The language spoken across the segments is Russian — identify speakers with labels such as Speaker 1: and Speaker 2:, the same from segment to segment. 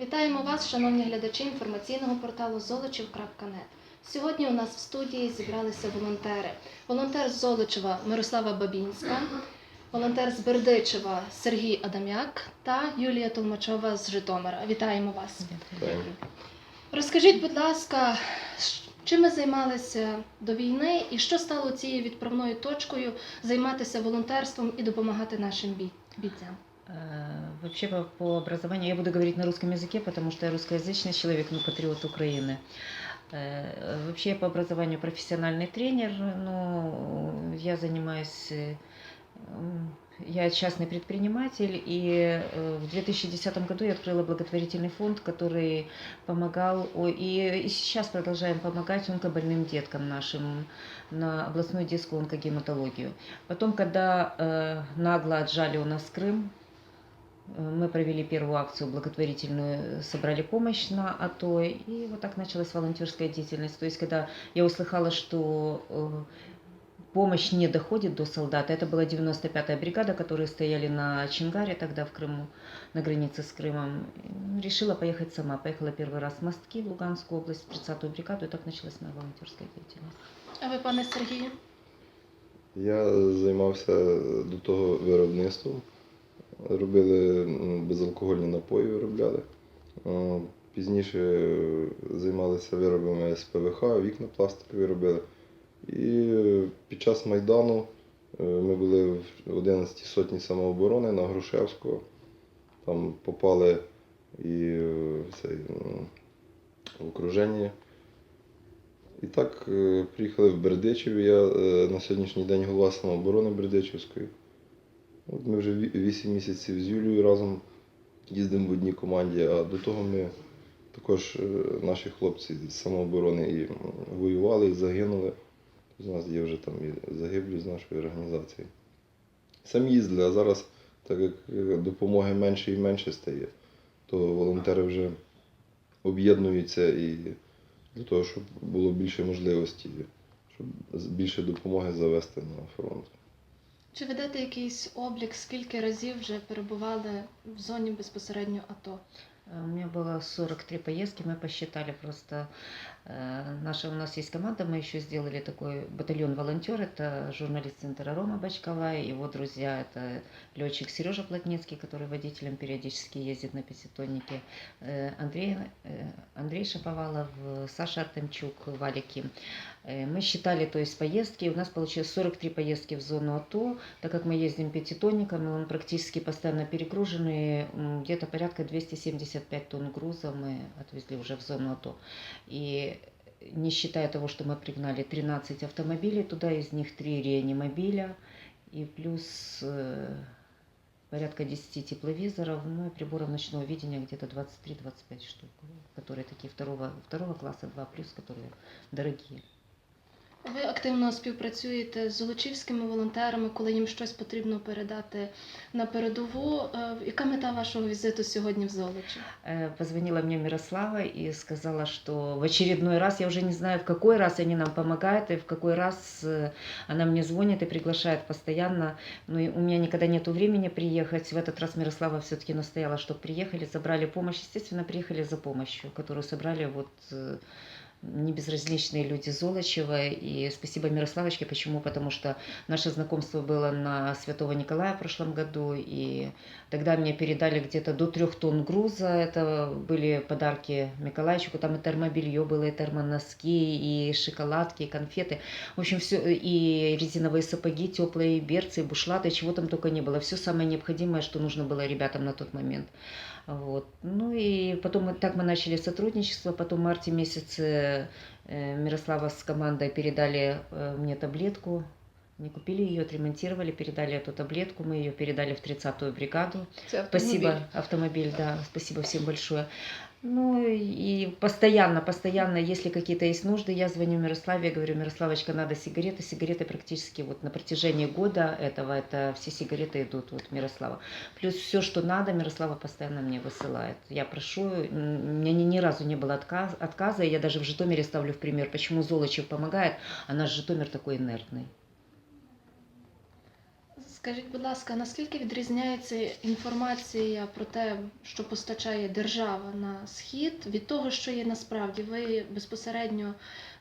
Speaker 1: Вітаємо вас, шановні глядачі інформаційного порталу Золочів.нет. Сьогодні у нас в студії зібралися волонтери. Волонтер з Золочева Мирослава Бабінська, волонтер з Бердичева Сергій Адам'як та Юлія Толмачова з Житомира. Вітаємо вас. Розкажіть, будь ласка, чим ви займалися до війни і що стало цією відправною точкою займатися волонтерством і допомагати нашим бій- бійцям?
Speaker 2: Э, Вообще по, по образованию я буду говорить на русском языке, потому что я русскоязычный человек, но патриот Украины. Э, Вообще по образованию профессиональный тренер, но я занимаюсь, э, я частный предприниматель, и в 2010 году я открыла благотворительный фонд, который помогал, и, и сейчас продолжаем помогать онкобольным деткам нашим на областную детскую онкогематологию. Потом, когда нагло отжали у нас Крым, мы провели первую акцию благотворительную, собрали помощь на АТО, и вот так началась волонтерская деятельность. То есть, когда я услыхала, что э, помощь не доходит до солдата, это была 95-я бригада, которые стояли на Чингаре тогда в Крыму, на границе с Крымом, решила поехать сама. Поехала первый раз в Мостки, в Луганскую область, в 30-ю бригаду, и так началась моя волонтерская деятельность.
Speaker 1: А ви, пане Сергію?
Speaker 3: Я займався до того виробництвом. Робили безалкогольні напої, виробляли. Пізніше е, займалися виробами з ПВХ, вікна пластикові робили. І е, під час Майдану е, ми були в 11-й сотні самооборони на Грушевського. Там попали і в окруженні. І так приїхали в Бердичів. Я на сьогоднішній день голова самооборони Бердичівської. От ми вже ві- вісім місяців з Юлією разом їздимо в одній команді, а до того ми також е, наші хлопці з самооборони і воювали, і загинули. У нас є вже там і загиблі з нашої організації. Самі їздили, а зараз, так як е, допомоги менше і менше стає, то волонтери вже об'єднуються і для того, щоб було більше можливості, щоб більше допомоги завести на фронт.
Speaker 1: Чи ведете якийсь облік, скільки разів вже перебували в зоні безпосередньо АТО?
Speaker 2: Э, У меня было 43 поездки, мы посчитали просто. э, Наша у нас есть команда, мы еще сделали такой батальон волонтер. Это журналист центра Рома Бачкова, его друзья, это летчик Сережа Плотницкий, который водителем периодически ездит на пятитоннике, э, Андрей, Андрей Шаповалов, Саша Артемчук, Валики. Мы считали, то есть поездки, у нас получилось 43 поездки в зону АТО, так как мы ездим пятитонником, он практически постоянно перегруженный, м, где-то порядка 275 тонн груза мы отвезли уже в зону АТО. И не считая того, что мы пригнали 13 автомобилей, туда из них 3 реанимобиля, и плюс э, порядка 10 тепловизоров, ну и приборов ночного видения где-то 23-25 штук, которые такие второго, второго класса 2+, которые дорогие.
Speaker 1: Ви активно співпрацюєте з золочівськими волонтерами, коли їм щось потрібно передати на передову. Е, Яка мета вашого візиту сьогодні в Золочі?
Speaker 2: Э, Позвонила мне Мирослава и сказала, что в очередной раз, я уже не знаю, в какой раз они нам помогают, и в какой раз э, она мне звонит и приглашает постоянно. Но и у меня никогда нет времени приехать. В этот раз Мирослава все-таки настояла, чтобы приехали, забрали помощь. Естественно, приехали за помощью, которую собрали вот э, небезразличные люди Золочева. И спасибо Мирославочке. Почему? Потому что наше знакомство было на Святого Николая в прошлом году, и тогда мне передали где-то до трех тонн груза. Это были подарки Миколайчику. Там и термобелье было, и термоноски, и шоколадки, и конфеты. В общем, все, и резиновые сапоги, теплые берцы, и бушлаты, чего там только не было. Все самое необходимое, что нужно было ребятам на тот момент. Вот. Ну и потом мы, так мы начали сотрудничество. Потом в марте месяце э, Мирослава с командой передали э, мне таблетку. Не купили ее, отремонтировали, передали эту таблетку. Мы ее передали в 30-ю бригаду.
Speaker 1: Це
Speaker 2: Спасибо, автомобиль, да, спасибо всем большое. Ну и постоянно, постоянно, если какие-то есть нужды, я звоню Мирославе, я говорю, Мирославочка, надо сигареты. Сигареты практически вот на протяжении года этого, это все сигареты идут вот Мирослава. Плюс все, что надо, Мирослава постоянно мне высылает. Я прошу, у меня ни, ни разу не было отказ, отказа, я даже в Житомире ставлю в пример, почему Золочев помогает, а наш Житомир такой инертный.
Speaker 1: Скажіть, будь ласка, наскільки відрізняється інформація про те, що постачає держава на схід, від того, що є насправді? Ви безпосередньо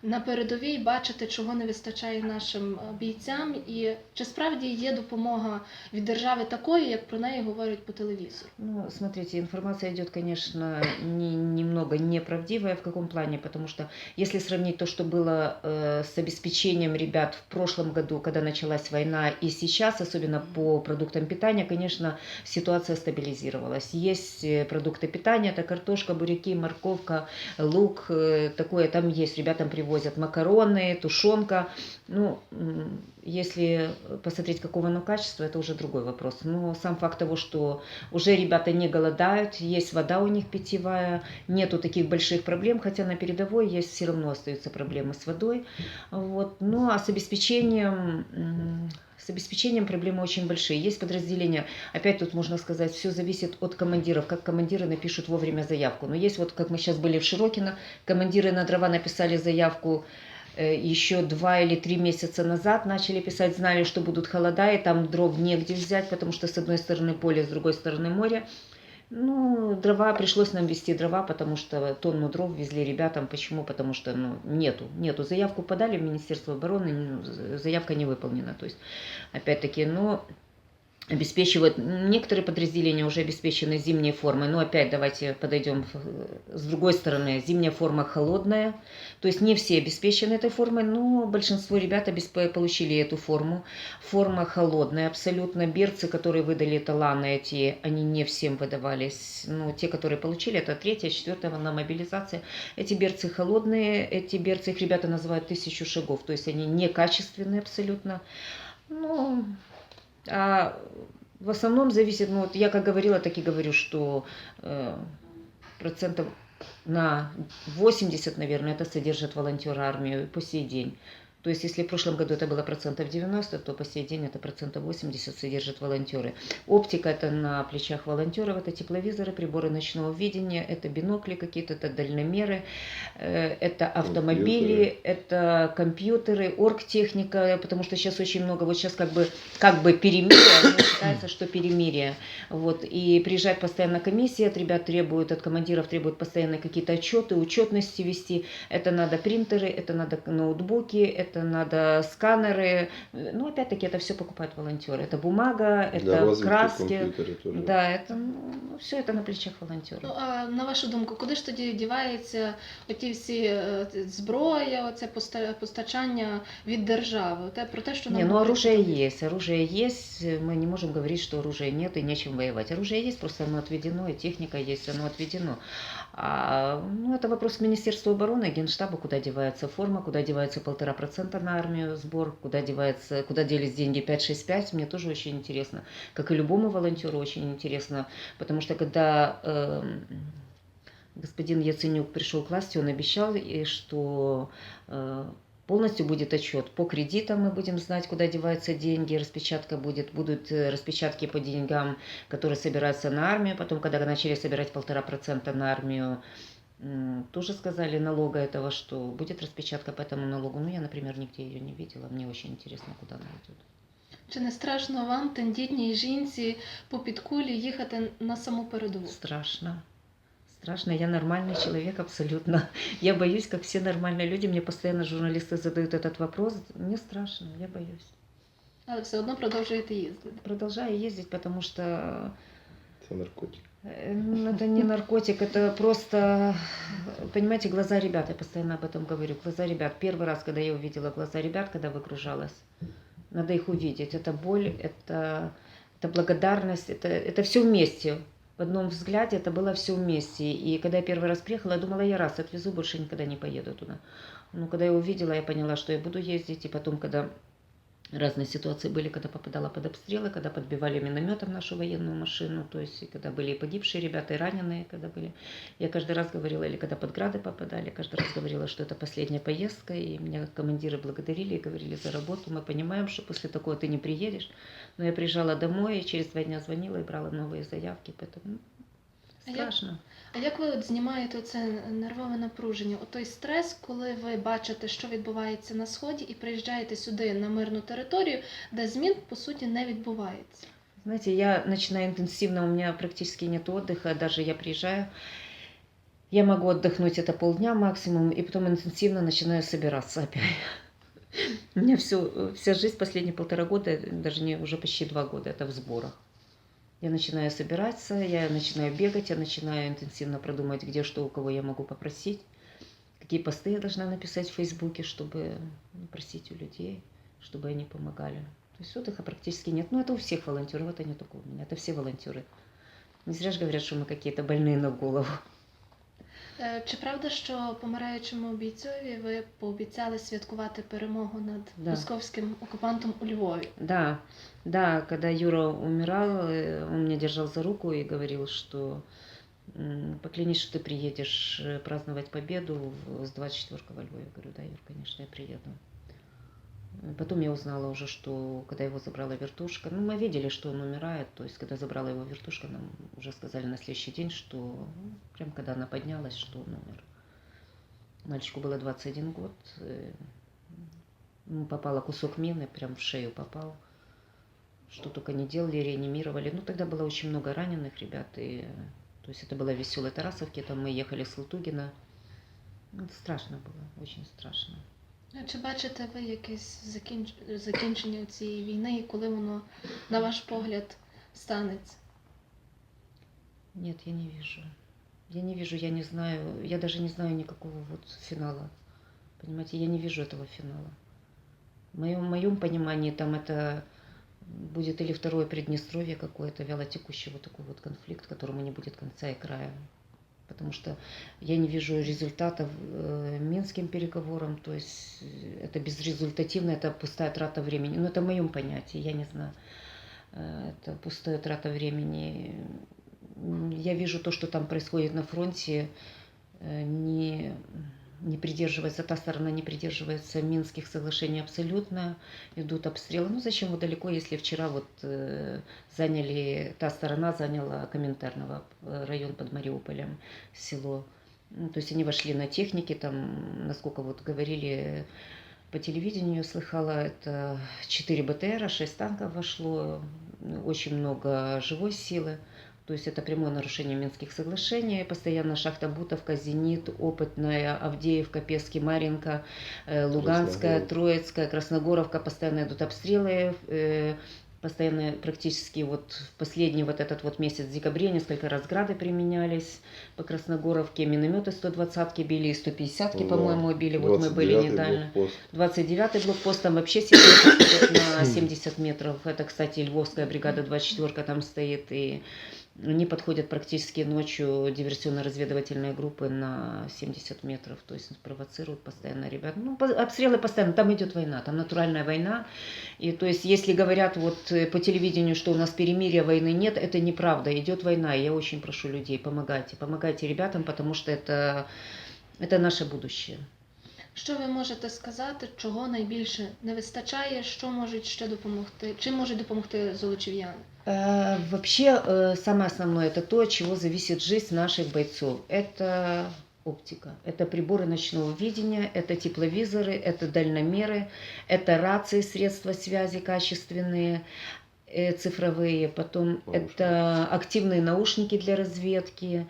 Speaker 1: на передовій бачите, чого не вистачає нашим е, бійцям, і чи справді є допомога від держави такої, як про неї говорять по телевізору?
Speaker 2: Ну, смотрите, информация идет, конечно, не, немного неправдивая. В каком плане? Потому что если сравнить то, что было э, с обеспечением ребят в прошлом году, когда началась война, и сейчас, особенно по продуктам питания, конечно, ситуация стабилизировалась. Есть э, продукты питания, это картошка, буряки, морковка, лук, э, такое там есть. Ребятам привозят макароны, тушенка. Ну, если посмотреть, какого оно качества, это уже другой вопрос. Но сам факт того, что уже ребята не голодают, есть вода у них питьевая, нету таких больших проблем, хотя на передовой есть все равно остаются проблемы с водой. Вот. Ну а с обеспечением, с обеспечением проблемы очень большие. Есть подразделения, опять тут можно сказать, все зависит от командиров, как командиры напишут вовремя заявку. Но есть вот, как мы сейчас были в Широкино, командиры на дрова написали заявку э, еще два или три месяца назад начали писать, знали, что будут холода, и там дров негде взять, потому что с одной стороны поле, с другой стороны море. Ну, дрова, пришлось нам везти дрова, потому что тонну дров везли ребятам. Почему? Потому что ну, нету, нету. Заявку подали в Министерство обороны, ну, заявка не выполнена. То есть, опять-таки, но обеспечивают, некоторые подразделения уже обеспечены зимней формой, но опять давайте подойдем с другой стороны, зимняя форма холодная, то есть не все обеспечены этой формой, но большинство ребят получили эту форму. Форма холодная абсолютно. Берцы, которые выдали таланы эти, они не всем выдавались. Ну, те, которые получили, это третья, четвертая волна мобилизации. Эти берцы холодные, эти берцы, их ребята называют тысячу шагов, то есть они некачественные абсолютно. Ну, а в основном зависит, ну вот я как говорила, так и говорю, что э, процентов на 80, наверное, это содержит волонтеры армию по сей день. То есть, если в прошлом году это было процентов 90, то по сей день это процентов 80 содержат волонтеры. Оптика это на плечах волонтеров, это тепловизоры, приборы ночного видения, это бинокли какие-то, это дальномеры, э, это автомобили, это компьютеры, оргтехника, потому что сейчас очень много, вот сейчас как бы, как бы перемирие, считается, что перемирие. Вот, и приезжает постоянно комиссия, от ребят требуют, от командиров требуют постоянно какие-то отчеты, учетности вести. Это надо принтеры, это надо ноутбуки, это надо сканеры. Ну, опять-таки, это все покупают волонтеры. Это бумага,
Speaker 3: Для
Speaker 2: это
Speaker 3: розвитку
Speaker 2: краски.
Speaker 3: комп'ютери теж.
Speaker 2: Да, это ну, все это на плечах волонтеров.
Speaker 1: Ну а на вашу думку, куди ж тоді дівається оті всі е, т- зброя, оце поста- постачання від держави? Те про те, що нам
Speaker 2: Не, ну
Speaker 1: говорять
Speaker 2: оружие
Speaker 1: по телевізору?
Speaker 2: есть, оружие есть, мы не можем говорить, что оружия нет и нечем воевать. Оружие есть, просто оно отведено, и техника есть, оно отведено. А, ну, это вопрос Министерства обороны, Генштаба, куда девается форма, куда девается полтора процента на армию сбор, куда девается, куда делись деньги 5-6-5, мне тоже очень интересно. Как и любому волонтеру очень интересно, потому что когда эм, господин Яценюк пришел к власти, он обещал, что э, полностью будет отчет по кредитам, мы будем знать, куда деваются деньги, распечатка будет, будут э, распечатки по деньгам, которые собираются на армию, потом, когда начали собирать полтора процента на армию, м, тоже сказали налога этого, что будет распечатка по этому налогу. Ну, я, например, нигде ее не видела, мне очень интересно, куда она идет.
Speaker 1: Чи не страшно вам, тендітній жінці, по підкулі їхати на саму передову?
Speaker 2: Страшно. Страшно. Я нормальный человек абсолютно. Я боюсь, как все нормальные люди. Мне постоянно журналисты задают этот вопрос. Мне страшно, я боюсь.
Speaker 1: Але все одно продовжуєте їздити.
Speaker 2: Продолжаю ездить, потому что
Speaker 3: Це наркотик.
Speaker 2: э, ну, это не наркотик, это просто, понимаете, глаза ребят. Я постоянно об этом говорю. Глаза ребят. Первый раз, когда я увидела глаза ребят, когда выгружалась, надо их увидеть. Это боль, это, это благодарность, это, это все вместе. В одном взгляде это было все вместе. И когда я первый раз приехала, я думала, я раз отвезу, больше никогда не поеду туда. Но когда я увидела, я поняла, что я буду ездить. И потом, когда разные ситуации были, когда попадала под обстрелы, когда подбивали минометом нашу военную машину, то есть когда были и погибшие ребята, и раненые, когда были. Я каждый раз говорила, или когда под грады попадали, каждый раз говорила, что это последняя поездка, и меня командиры благодарили и говорили за работу. Мы понимаем, что после такого ты не приедешь. Но я приезжала домой, и через два дня звонила и брала новые заявки, поэтому
Speaker 1: А як-
Speaker 2: Страшно.
Speaker 1: А як ви от знімаєте це нервове напруження? От той стрес, коли ви бачите, що відбувається на сході, і приїжджаєте сюди на мирну територію, де змін по суті не відбувається.
Speaker 2: Знаете, я начинаю интенсивно, у меня практически нет отдыха, даже я приезжаю, я могу отдохнуть это полдня максимум, и потом интенсивно начинаю собираться опять. У меня все, вся жизнь последние полтора года, даже не уже почти два года, это в сборах. Я начинаю собираться, я начинаю бегать, я начинаю интенсивно продумывать, где что у кого я могу попросить, какие посты я должна написать в Фейсбуке, чтобы просить у людей, чтобы они помогали. То есть отдыха практически нет. Ну, это у всех волонтеров, это не только у меня, это все волонтеры. Не зря же говорят, что мы какие-то больные на голову.
Speaker 1: Е, Чи правда, що помираючому бійцові ви пообіцяли святкувати перемогу над
Speaker 2: Да.
Speaker 1: московським окупантом у Львові?
Speaker 2: Да, да, когда Юра умирал, э, он меня держал за руку и говорил, что м, поклянись, что ты приедешь э, праздновать победу в- с 24 во Львове. Я говорю, да, Юр, конечно, я приеду. Э, Потом я узнала уже, что когда его забрала вертушка, ну, мы видели, что он умирает, то есть, когда забрала его вертушка, нам уже сказали на следующий день, что ну, прям когда она поднялась, что он умер. Мальчику было 21 год, э, ему попало кусок мины, прям в шею попал. Что только не делали, реанимировали. Ну, тогда было очень много раненых ребят, и, то есть, это было в веселой Тарасовке, там мы ехали с Лутугина. Ну, это страшно было, очень страшно.
Speaker 1: Е, Чи бачите ви якесь закінч... закінчення цієї війни і коли воно, на ваш погляд, станеться?
Speaker 2: Нет, я не вижу. Я не вижу, я не знаю, я даже не знаю никакого вот финала. Понимаете, я не вижу этого финала. В моем, моем понимании там это будет или второе Приднестровье какое-то, вялотекущий вот такой вот конфликт, которому не будет конца и края. Потому что я не вижу результатов э, минским переговорам, то есть э, это безрезультативно, это пустая трата времени. Но это в моем понятии, я не знаю. Э, Это пустая трата времени. Я вижу то, что там происходит на фронте, не, не придерживается, та сторона не придерживается Минских соглашений абсолютно, идут обстрелы. Ну зачем вот далеко, если вчера вот э, заняли, та сторона заняла Коминтерново, э, район под Мариуполем, село. Ну, то есть они вошли на технике, там, насколько вот говорили по телевидению, слыхала, это 4 БТРа, 6 танков вошло, очень много живой силы. То есть это прямое нарушение Минских соглашений. Постоянно шахта Бутовка, Зенит, Опытная, Авдеевка, Пески, Маринка, э, Луганская,
Speaker 3: Красногоров.
Speaker 2: Троицкая, Красногоровка. Постоянно идут обстрелы. э, Постоянно практически вот в последний вот этот вот месяц в декабре несколько раз грады применялись по Красногоровке. Минометы 120-ки били и 150-ки,
Speaker 3: Да.
Speaker 2: по-моему, били. Вот мы были
Speaker 3: 29-й
Speaker 2: недавно.
Speaker 3: блокпост.
Speaker 2: 29-й блокпост, там вообще секретно идет на 70 метров. Это, кстати, Львовская бригада 24 там стоит. И они подходят практически ночью диверсионно-разведывательные группы на 70 метров. То есть провоцируют постоянно ребят. Ну, по- обстрелы постоянно. Там идет война, там натуральная война. И то есть, если говорят вот э, по телевидению, что у нас перемирия войны нет, это неправда. Идет война. И я очень прошу людей, помогайте. Помогайте ребятам, потому что это, это наше будущее.
Speaker 1: Що ви можете сказати, чого найбільше не вистачає, що можуть ще допомогти, чим можуть допомогти золочів'яни?
Speaker 2: Э, Вообще, э, самое основное, это то, от чего зависит жизнь наших бойцов. Это оптика, это приборы ночного видения, это тепловизоры, это дальномеры, это рации, средства связи качественные, э, цифровые, потом
Speaker 3: Наушники.
Speaker 2: это активные наушники для разведки,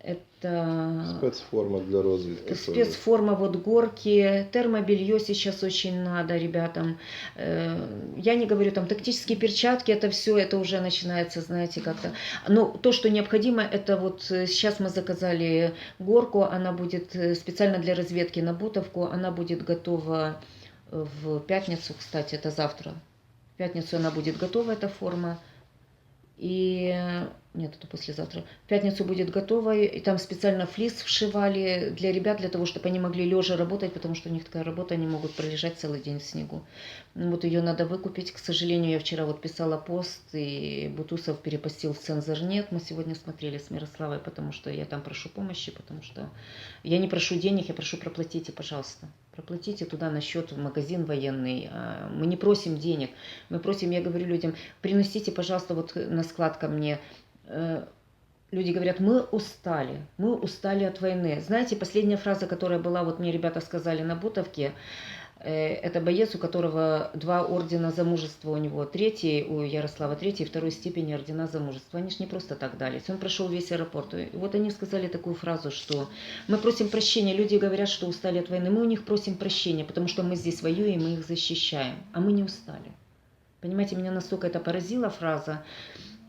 Speaker 2: это
Speaker 3: Спецформа для розвідки. теж.
Speaker 2: Спецформа, вот горки, термобелье сейчас очень надо ребятам. Э, Я не говорю там тактические перчатки, это все, это уже начинается, знаете, как-то. Но то, что необходимо, это вот э, сейчас мы заказали горку, она будет э, специально для разведки на Бутовку, она будет готова в пятницу, кстати, это завтра. В пятницу она будет готова, эта форма. И нет, это послезавтра. В пятницу будет готова, и там специально флис вшивали для ребят, для того, чтобы они могли лежа работать, потому что у них такая работа, они могут пролежать целый день в снегу. Вот ее надо выкупить. К сожалению, я вчера вот писала пост, и Бутусов перепостил в цензор нет. Мы сегодня смотрели с Мирославой, потому что я там прошу помощи, потому что я не прошу денег, я прошу проплатите, пожалуйста. Проплатите туда на счет в магазин военный. А, Мы не просим денег. Мы просим, я говорю людям, приносите, пожалуйста, вот на склад ко мне люди говорят, мы устали, мы устали от войны. Знаете, последняя фраза, которая была, вот мне ребята сказали на Бутовке, э, это боец, у которого два ордена за мужество у него. Третий у Ярослава, третий, второй степени ордена за мужество. Они ж не просто так дались. Он прошел весь аэропорт. И вот они сказали такую фразу, что мы просим прощения. Люди говорят, что устали от войны. Мы у них просим прощения, потому что мы здесь воюем, мы их защищаем. А мы не устали. Понимаете, меня настолько это поразила фраза.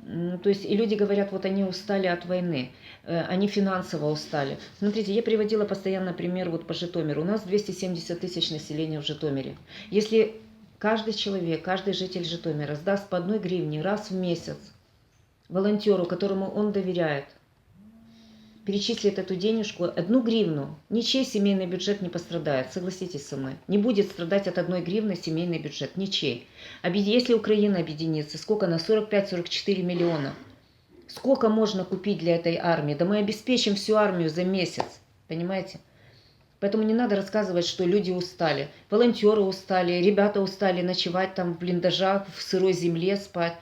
Speaker 2: М, То есть и люди говорят, вот они устали от войны, э, они финансово устали. Смотрите, я приводила постоянно пример вот по Житомиру. У нас 270 тысяч населения в Житомире. Если каждый человек, каждый житель Житомира сдаст по одной гривне раз в месяц волонтеру, которому он доверяет, перечислит эту денежку, одну гривну, ничей семейный бюджет не пострадает, согласитесь со мной. Не будет страдать от одной гривны семейный бюджет, ничей. Если Украина объединится, сколько на 45-44 миллиона, сколько можно купить для этой армии? Да мы обеспечим всю армию за месяц, понимаете? Поэтому не надо рассказывать, что люди устали. Волонтеры устали, ребята устали ночевать там в блиндажах, в сырой земле спать.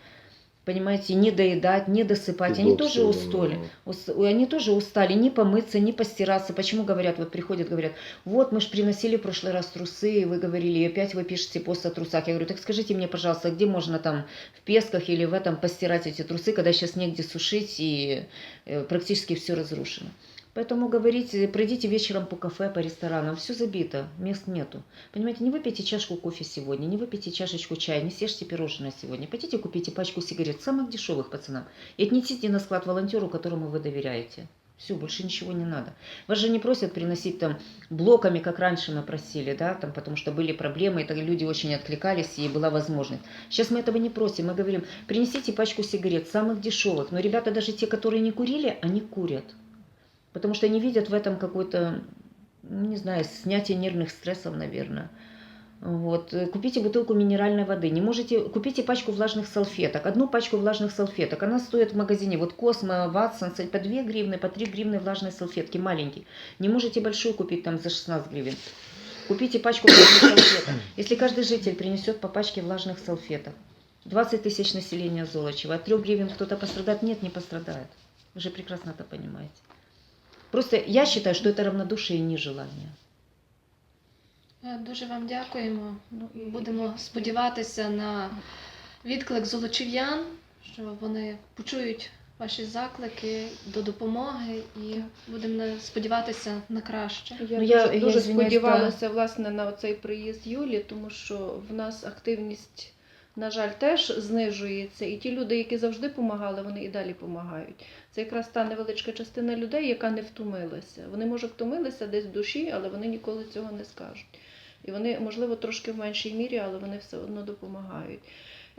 Speaker 2: Понимаете, не доедать, не досыпать. Они тоже устали.
Speaker 3: да.
Speaker 2: Они тоже устали не помыться, не постираться. Почему говорят, вот приходят, говорят, вот мы же приносили в прошлый раз трусы, и вы говорили, и опять вы пишете пост о трусах. Я говорю, так скажите мне, пожалуйста, где можно там в Песках или в этом постирать эти трусы, когда сейчас негде сушить и э, практически все разрушено. Поэтому говорите, пройдите вечером по кафе, по ресторанам, все забито, мест нету. Понимаете, не выпейте чашку кофе сегодня, не выпейте чашечку чая, не съешьте пирожное сегодня. Пойдите купите пачку сигарет, самых дешевых пацанам, и отнесите на склад волонтеру, которому вы доверяете. Все, больше ничего не надо. Вас же не просят приносить там блоками, как раньше мы просили, да, там, потому что были проблемы, и так люди очень откликались, и была возможность. Сейчас мы этого не просим, мы говорим, принесите пачку сигарет, самых дешевых. Но ребята, даже те, которые не курили, они курят. Потому что они видят в этом какое-то, ну, не знаю, снятие нервных стрессов, наверное. Вот. Купите бутылку минеральной воды. Не можете, купите пачку влажных салфеток. Одну пачку влажных салфеток. Она стоит в магазине. Вот Космо, Ватсон, по 2 гривны, по 3 гривны влажные салфетки, маленькие. Не можете большую купить там за 16 гривен. Купите пачку влажных салфеток. Если каждый житель принесет по пачке влажных салфеток, 20 тысяч населения Золочева, от 3 гривен кто-то пострадает? Нет, не пострадает. Вы же прекрасно это понимаете. Просто я считаю, что это равнодушие и нежелание.
Speaker 1: Е, Дуже вам дякуємо. Ну, Будемо сподіватися на відклик золочів'ян, що вони почують ваші заклики до допомоги і будемо сподіватися на краще.
Speaker 4: Я,
Speaker 2: Ну, я-
Speaker 4: дуже, дуже сподівалася власне на цей приїзд Юлі, тому що в нас активність, на жаль, теж знижується. І ті люди, які завжди допомагали, вони і далі допомагають. Це якраз та невеличка частина людей, яка не втомилася. Вони, може, втомилися десь в душі, але вони ніколи цього не скажуть. І вони, можливо, трошки в меншій мірі, але вони все одно допомагають.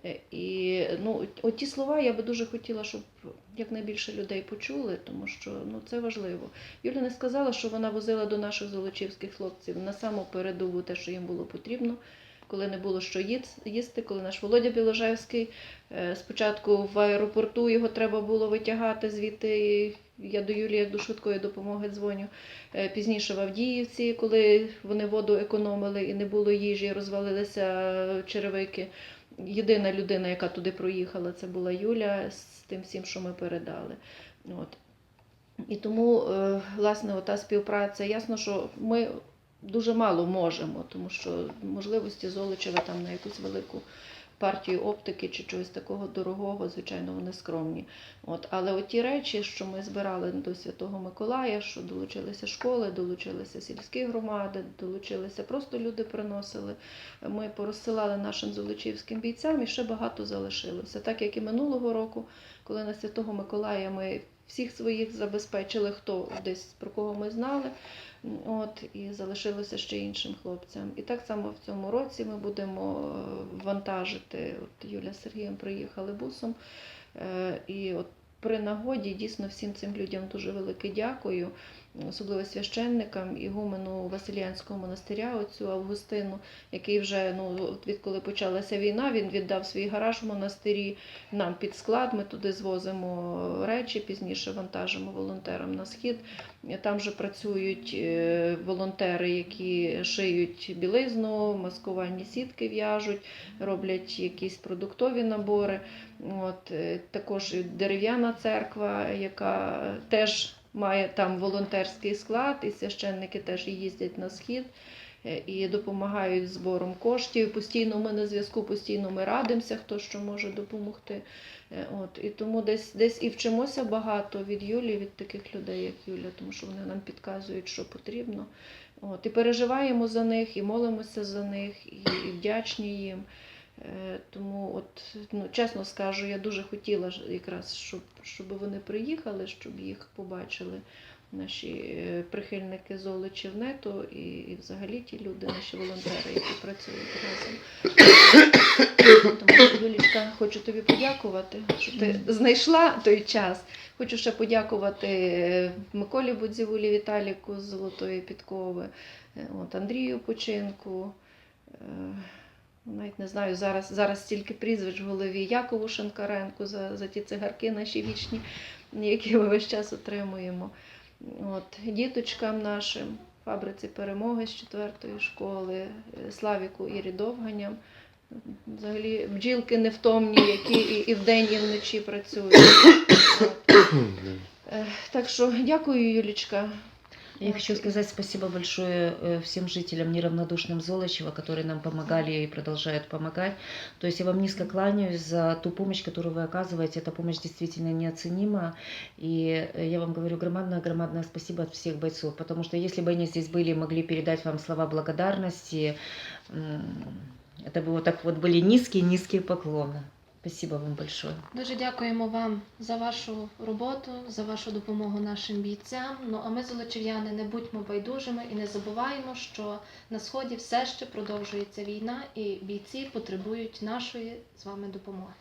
Speaker 4: Е, І ну, от ті слова я би дуже хотіла, щоб якнайбільше людей почули, тому що ну, це важливо. Юля не сказала, що вона возила до наших золочівських хлопців на саму передову те, що їм було потрібно, коли не було що їсти, коли наш Володя Біложевський е, спочатку в аеропорту його треба було витягати звідти. Я до Юлії до швидкої допомоги дзвоню. Е, Пізніше в Авдіївці, коли вони воду економили і не було їжі, розвалилися черевики. Єдина людина, яка туди проїхала, це була Юля з тим всім, що ми передали. От. І тому, е, власне, та співпраця, ясно, що ми дуже мало можемо, тому що можливості Золочева там на якусь велику партію оптики чи чогось такого дорогого, звичайно, вони скромні. От, але от ті речі, що ми збирали до Святого Миколая, що долучилися школи, долучилися сільські громади, долучилися, просто люди приносили. Ми порозсилали нашим золочівським бійцям і ще багато залишилося. Так як і минулого року, коли на Святого Миколая ми всіх своїх забезпечили, хто десь про кого ми знали. От, і залишилося ще іншим хлопцям. І так само в цьому році ми будемо е, вантажити. От Юля з Сергієм приїхали бусом. Е, І от при нагоді дійсно всім цим людям дуже велике дякую. Особливо священникам, ігумену Василіянського монастиря, отцю Августину, який вже ну, відколи почалася війна, він віддав свій гараж в монастирі нам під склад. Ми туди звозимо речі, пізніше вантажимо волонтерам на схід. Там же працюють е, волонтери, які шиють білизну, маскувальні сітки в'яжуть, роблять якісь продуктові набори. От, е, також дерев'яна церква, яка теж має там волонтерський склад, і священники теж їздять на схід е, і допомагають збором коштів. Постійно ми на зв'язку, постійно ми радимося, хто що може допомогти. Е, От, і тому десь, десь і вчимося багато від Юлі, від таких людей, як Юля, тому що вони нам підказують, що потрібно. От, і переживаємо за них, і молимося за них, і, і вдячні їм. Е, Тому, от, ну, чесно скажу, я дуже хотіла якраз, щоб, щоб вони приїхали, щоб їх побачили наші е, прихильники Золочів нету і, і взагалі ті люди, наші волонтери, які працюють разом. Тому, Юлічка, хочу тобі подякувати, що ти знайшла той час. Хочу ще подякувати е, Миколі Будзівулі Віталіку з Золотої підкови, от, Андрію Починку. Навіть не знаю, зараз, зараз стільки прізвищ в голові Якову Шенкаренку за, за ті цигарки наші вічні, які ми весь час отримуємо. От, діточкам нашим, фабриці перемоги з четвертої школи, е, Славіку Ірі Довганям. Взагалі бджілки невтомні, які і, і вдень, і вночі працюють. От. Е, Так що дякую, Юлічка.
Speaker 2: Я хочу сказать спасибо большое э, всем жителям неравнодушным Золочева, которые нам помогали и продолжают помогать. То есть я вам низко кланяюсь за ту помощь, которую вы оказываете. Эта помощь действительно неоценима. И э, я вам говорю громадное-громадное спасибо от всех бойцов, потому что если бы они здесь были и могли передать вам слова благодарности, это бы вот так вот были низкие-низкие поклоны. Спасибо вам большое.
Speaker 1: Дуже дякуємо вам за вашу роботу, за вашу допомогу нашим бійцям. Ну а ми, золочів'яни, не будьмо байдужими і не забуваємо, що на сході все ще продовжується війна, і бійці потребують нашої з вами допомоги.